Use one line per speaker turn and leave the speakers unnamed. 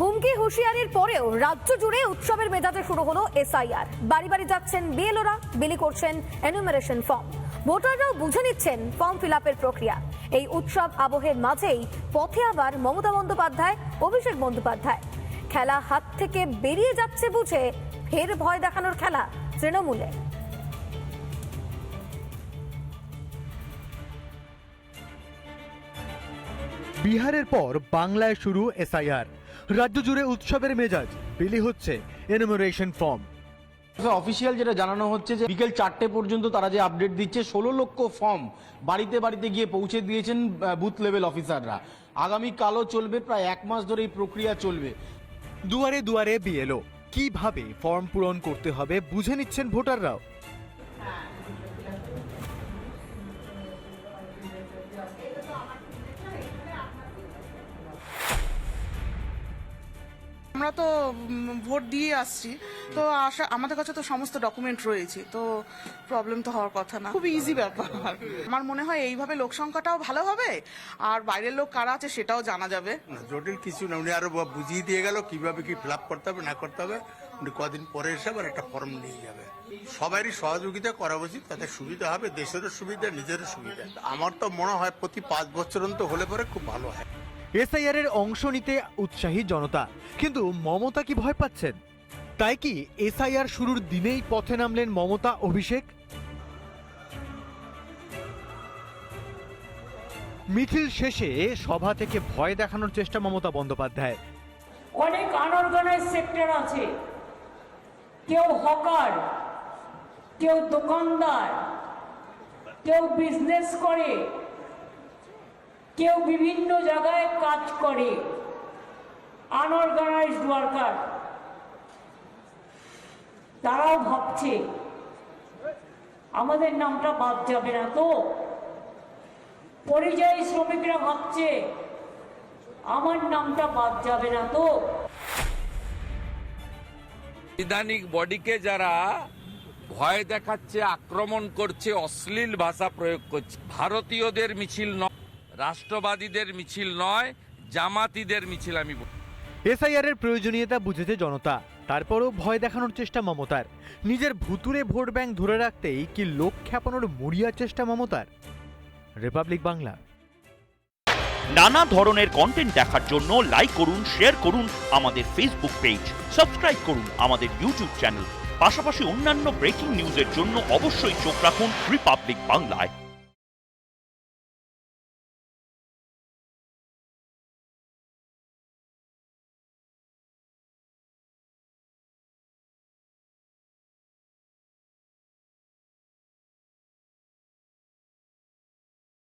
হুমকি হুঁশিয়ারির পরেও রাজ্য জুড়ে উৎসবের মেজাজে শুরু হলো এসআইআর। বাড়ি বাড়ি যাচ্ছেন বিএলওরা, বিলি করছেন এনুমারেশন ফর্ম ভোটাররাও বুঝে নিচ্ছেন ফর্ম ফিল প্রক্রিয়া। এই উৎসব আবহের মাঝেই পথে আবার মমতা বন্দ্যোপাধ্যায়, অভিষেক বন্দ্যোপাধ্যায়। খেলা হাত থেকে বেরিয়ে যাচ্ছে বুঝে ফের ভয় দেখানোর খেলা তৃণমূলে।
বিহারের পর বাংলায় শুরু এসআইআর। রাজ্য জুড়ে উৎসবের মেজাজ বিলি হচ্ছে এনুমারেশন ফর্ম
অফিসিয়াল যেটা জানানো হচ্ছে যে বিকেল চারটে পর্যন্ত তারা যে আপডেট দিচ্ছে ষোলো লক্ষ ফর্ম বাড়িতে বাড়িতে গিয়ে পৌঁছে দিয়েছেন বুথ লেভেল অফিসাররা আগামী কালও চলবে প্রায় এক মাস ধরে এই প্রক্রিয়া চলবে।
দুয়ারে দুয়ারে বিএলও কীভাবে ফর্ম পূরণ করতে হবে বুঝে নিচ্ছেন ভোটাররাও।
আমরা তো ভোট দিয়ে আসছি। তো আশা আমাদের কাছে তো সমস্ত ডকুমেন্ট রয়েছে তো প্রবলেম তো হওয়ার কথা না। খুব ইজি ব্যাপার। আমার মনে হয় এইভাবে লোক সংখ্যাটাও ভালো হবে আর বাইরের লোক কারা আছে সেটাও জানা যাবে।
জটিল কিছু না উনি আরও বুঝিয়ে দিয়ে গেল কীভাবে কি ফিল করতে হবে না করতে হবে। উনি কদিন পরে এসে আবার একটা ফর্ম নিয়ে যাবে। সবারই সহযোগিতা করা উচিত তাতে সুবিধা হবে দেশেরও সুবিধা নিজেরও সুবিধা। আমার তো মনে হয় প্রতি পাঁচ বছর অন্ত হলে পরে খুব ভালো হয়।
এসআইআর এর অংশ নিতে উৎসাহী জনতা। কিন্তু মমতা কি ভয় পাচ্ছেন? তাই কি এসআইআর শুরুর দিনেই পথে নামলেন মমতা অভিষেক? মিছিল শেষে সভা থেকে ভয় দেখানোর চেষ্টা মমতা বন্দ্যোপাধ্যায়।
অনেক আনঅর্গানাইজ সেক্টর আছে। কেউ হকার, কেউ দোকানদার, কেউ বিজনেস করে। কেউ বিভিন্ন জায়গায় কাজ করে। আনঅর্গানাইজড ওয়ার্কার তারাও ভাবছে, আমাদের নামটা বাদ যাবে না তো? পরিযায়ী শ্রমিকরা ভাবছে, আমার নামটা বাদ যাবে না তো?
সাংবিধানিক বডিকে যারা ভয় দেখাচ্ছে, আক্রমণ করছে, অশ্লীল ভাষা প্রয়োগ করছে, ভারতীয়দের মিছিল রাষ্ট্রবাদীদের মিছিল নয় জামাতিদের মিছিল আমি।
এসআইআর এর প্রয়োজনীয়তা বুঝেছে জনতা। তারপরও ভয় দেখানোর চেষ্টা মমতার। নিজের ভুতুরে ভোট ব্যাংক ধরে রাখতেই কি লোক খ্যাপানোর মরিয়া চেষ্টা মমতার? রিপাবলিক বাংলা।
নানা ধরনের কন্টেন্ট দেখার জন্য লাইক করুন শেয়ার করুন আমাদের ফেসবুক পেজ সাবস্ক্রাইব করুন আমাদের ইউটিউব চ্যানেল পাশাপাশি অন্যান্য ব্রেকিং নিউজের জন্য অবশ্যই চোখ রাখুন রিপাবলিক বাংলায়